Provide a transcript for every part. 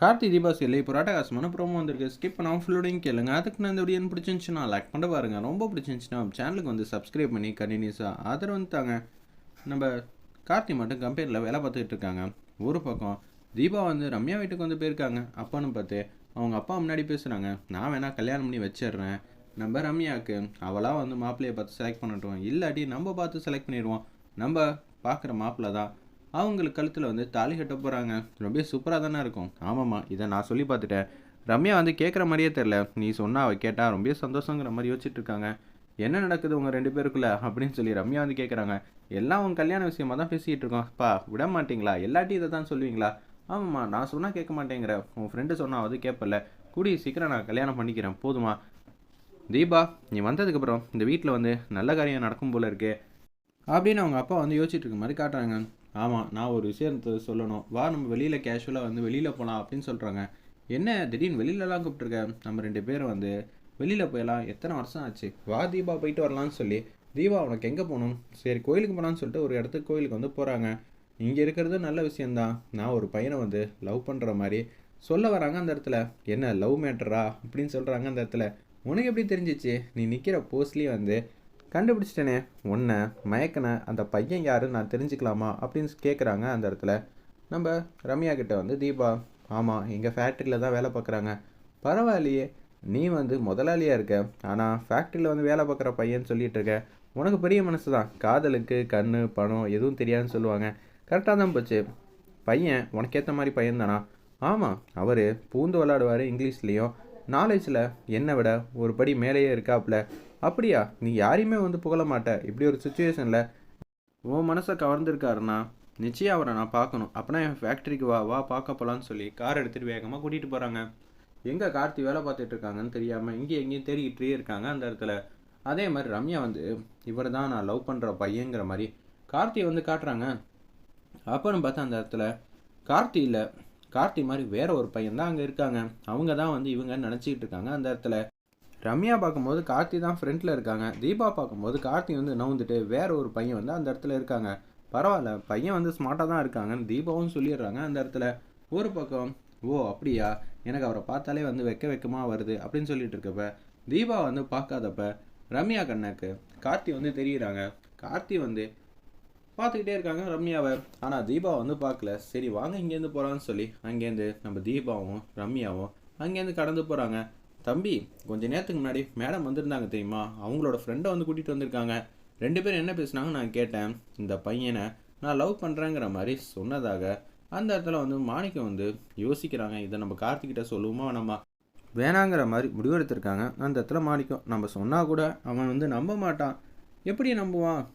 கார்த்தி தீபா இல்லை புராட்டகாசமான ப்ரோமோ வந்திருக்கு. ஸ்கிப் பண்ணாமல் ஃபுல்லோடையும் கேளுங்க. அதுக்கு நான் இந்த வீடியோ பிடிச்சிருந்துச்சுன்னா லைக் பண்ண பாருங்க. ரொம்ப பிடிச்சிருந்துச்சுன்னா சேனலுக்கு வந்து சப்ஸ்கிரைப் பண்ணி கண்டினியூஸாக ஆதரவு வந்து தாங்க. நம்ம கார்த்தி மட்டும் கம்பெனியில் வேலை பார்த்துக்கிட்டு இருக்காங்க. ஒரு பக்கம் தீபா வந்து ரம்யா வீட்டுக்கு வந்து போயிருக்காங்க. அப்பான்னு பார்த்து அவங்க அப்பா முன்னாடி பேசுகிறாங்க நான் வேணால் கல்யாணம் பண்ணி வச்சிடுறேன். நம்ம ரம்யாவுக்கு அவளாக வந்து மாப்பிள்ளையை பார்த்து செலக்ட் பண்ணட்டும். இல்லாட்டி நம்ம பார்த்து செலக்ட் பண்ணிடுவோம். நம்ம பார்க்குற மாப்பிள்ளை தான் அவங்களுக்கு கழுத்தில் வந்து தாலி கட்ட போகிறாங்க ரொம்ப சூப்பராக தானே இருக்கும். ஆமாம்மா இதை நான் சொல்லி பார்த்துட்டேன். ரம்யா வந்து கேட்குற மாதிரியே தெரில நீ சொன்னால் அவள் கேட்டால் ரொம்ப சந்தோஷங்கிற மாதிரி யோசிச்சுட்டு இருக்காங்க. என்ன நடக்குது உங்கள் ரெண்டு பேருக்குள்ள? அப்படின்னு சொல்லி ரம்யா வந்து கேட்குறாங்க எல்லாம் உங்கள் கல்யாண விஷயமா தான் பேசிக்கிட்டு இருக்கோம். அப்பா விட மாட்டீங்களா? எல்லாட்டையும் இதை தான் சொல்லுவீங்களா? ஆமாம்மா நான் சொன்னால் கேட்க மாட்டேங்கிற. உன் ஃப்ரெண்டு சொன்னால் அது கேட்பல கூடிய சீக்கிரம் நான் கல்யாணம் பண்ணிக்கிறேன். போதுமா? தீபா நீ வந்ததுக்கப்புறம் இந்த வீட்டில் வந்து நல்ல காரியம் நடக்கும் போல இருக்கே. அப்படின்னு அவங்க அப்பா வந்து யோசிச்சுட்டு இருக்க மாதிரி காட்டுறாங்க. ஆமாம் நான் ஒரு விஷயத்தை சொல்லணும். வா நம்ம வெளியில் கேஷுவலாக வந்து வெளியில் போகலாம் அப்படின்னு சொல்கிறாங்க என்ன திடீர்னு வெளியிலலாம் கூப்பிட்ருக்க நம்ம ரெண்டு பேரும் வந்து வெளியில் போயலாம். எத்தனை வருஷம் ஆச்சு? வா தீபா போயிட்டு வரலாம்னு சொல்லி. தீபா உனக்கு எங்கே போகணும்? சரி கோயிலுக்கு போகலான்னு சொல்லிட்டு ஒரு இடத்துக்கு கோயிலுக்கு வந்து போகிறாங்க இங்கே இருக்கிறது நல்ல விஷயந்தான் நான் ஒரு பையனை வந்து லவ் பண்ணுற மாதிரி சொல்ல வராங்க அந்த இடத்துல. என்ன லவ் மேட்டரா அப்படின்னு சொல்கிறாங்க அந்த இடத்துல. உனக்கு எப்படி தெரிஞ்சிச்சு? நீ நிற்கிற போஸ்ட்லேயே வந்து கண்டுபிடிச்சிட்டேனே. உன்னை மயக்கனை அந்த பையன் யாரு? நான் தெரிஞ்சுக்கலாமா? அப்படின்னு கேட்குறாங்க அந்த இடத்துல. நம்ம ரம்யா கிட்ட வந்து தீபா ஆமாம் எங்கள் ஃபேக்ட்ரியில் தான் வேலை பார்க்குறாங்க. பரவாயில்லையே நீ வந்து முதலாளியாக இருக்க. ஆனால் ஃபேக்ட்ரியில் வந்து வேலை பார்க்குற பையன் சொல்லிகிட்டு இருக்க. உனக்கு பெரிய மனசு தான். காதலுக்கு கண் பணம் எதுவும் தெரியாதுன்னு சொல்லுவாங்க. கரெக்டாக தான் போச்சு. பையன் உனக்கேற்ற மாதிரி பையன் தானா? ஆமாம் அவர் பூந்து விளாடுவார் இங்கிலீஷ்லேயும். நாலேஜில் என்னை விட ஒரு படி மேலேயே இருக்காப்புல அப்படியா? நீ யாரையுமே வந்து புகழ மாட்ட. இப்படி ஒரு சுச்சுவேஷனில் உன் மனசை கவர்ந்துருக்காருன்னா நிச்சயம் அவரை நான் பார்க்கணும். அப்போனா என் ஃபேக்ட்ரிக்கு வா வா பார்க்க போகலான்னு சொல்லி கார் எடுத்துகிட்டு வேகமாக கூட்டிகிட்டு போகிறாங்க எங்கே கார்த்தி வேலை பார்த்துட்டு இருக்காங்கன்னு தெரியாமல் இங்கேயும் எங்கேயும் தேடிக்கிட்டே இருக்காங்க அந்த இடத்துல. அதே மாதிரி ரம்யா வந்து இவர் தான் நான் லவ் பண்ணுற பையங்கிற மாதிரி கார்த்தியை வந்து காட்டுறாங்க. அப்புறம் பார்த்தா அந்த இடத்துல கார்த்தி இல்லை கார்த்தி மாதிரி வேற ஒரு பையன் தான் அங்கே இருக்காங்க. அவங்க தான் வந்து இவங்க நினச்சிக்கிட்டு இருக்காங்க அந்த இடத்துல. ரம்யா பார்க்கும்போது கார்த்தி தான் ஃப்ரெண்டில் இருக்காங்க. தீபா பார்க்கும்போது கார்த்தி வந்து நவுந்துட்டு வேற ஒரு பையன் வந்து அந்த இடத்துல இருக்காங்க. பரவாயில்ல பையன் வந்து ஸ்மார்ட்டாக தான் இருக்காங்கன்னு தீபாவும் சொல்லிடுறாங்க அந்த இடத்துல. ஒரு பக்கம் ஓ அப்படியா? எனக்கு அவரை பார்த்தாலே வந்து வெக்க வெக்கமாக வருது அப்படின்னு சொல்லிட்டு இருக்கப்ப தீபா வந்து பார்க்காதப்ப ரம்யா கண்ணாக்கு கார்த்தி வந்து தெரியுறாங்க. கார்த்தி வந்து பார்த்துக்கிட்டே இருக்காங்க ரம்யாவை. ஆனால் தீபா வந்து பார்க்கல. சரி வாங்க இங்கேருந்து போகிறான்னு சொல்லி அங்கேருந்து நம்ம தீபாவும் ரம்யாவும் அங்கேருந்து கடந்து போகிறாங்க தம்பி கொஞ்ச நேரத்துக்கு முன்னாடி மேடம் வந்திருந்தாங்க தெரியுமா? அவங்களோட ஃப்ரெண்டை வந்து கூட்டிகிட்டு வந்திருக்காங்க. ரெண்டு பேரும் என்ன பேசுனாங்க நான் கேட்டேன். இந்த பையனை நான் லவ் பண்ணுறேங்கிற மாதிரி சொன்னதாக அந்த இடத்துல வந்து மாணிக்கம் வந்து யோசிக்கிறாங்க. இதை நம்ம கார்த்திகிட்ட சொல்லுவோமா வேணாமா? வேணாங்கிற மாதிரி முடிவெடுத்திருக்காங்க. அந்த இடத்துல மாணிக்கம் நம்ம சொன்னால் கூட அவன் வந்து நம்ப மாட்டான். எப்படி நம்புவான்?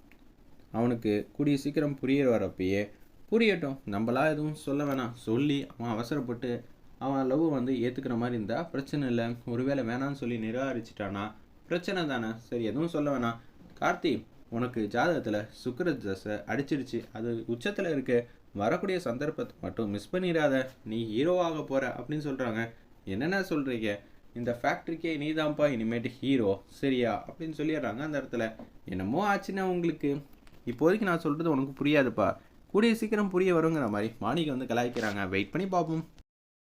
அவனுக்கு கூடிய சீக்கிரம் புரிய வரப்பயே புரியட்டும். நம்மளா எதுவும் சொல்ல வேணாம். சொல்லி அவன் அவசரப்பட்டு அவன் லவ் வந்து ஏற்றுக்கிற மாதிரி இருந்தால் பிரச்சனை இல்லை. ஒருவேளை வேணான்னு சொல்லி நிராகரிச்சிட்டானா? பிரச்சனை தானே. சரி எதுவும் சொல்ல வேணாம். கார்த்தி உனக்கு ஜாதகத்தில் சுக்கர தசை அடிச்சிருச்சு அது உச்சத்தில் இருக்க. வரக்கூடிய சந்தர்ப்பத்தை மட்டும் மிஸ் பண்ணிடாத. நீ ஹீரோவாக போகிற அப்படின்னு சொல்கிறாங்க என்னென்ன சொல்கிறீங்க இந்த ஃபேக்ட்ரிக்கே நீ தான்ப்பா இனிமேட்டு ஹீரோ சரியா? அப்படின்னு சொல்லிடுறாங்க அந்த இடத்துல. என்னமோ ஆச்சுன்னா உங்களுக்கு. இப்போதைக்கு நான் சொல்கிறது உனக்கு புரியாதுப்பா. கூடிய சீக்கிரம் புரிய வருங்கிற மாதிரி மாணிக்கம் வந்து கலாய்க்கிறாங்க. வெயிட் பண்ணி பார்ப்போம்.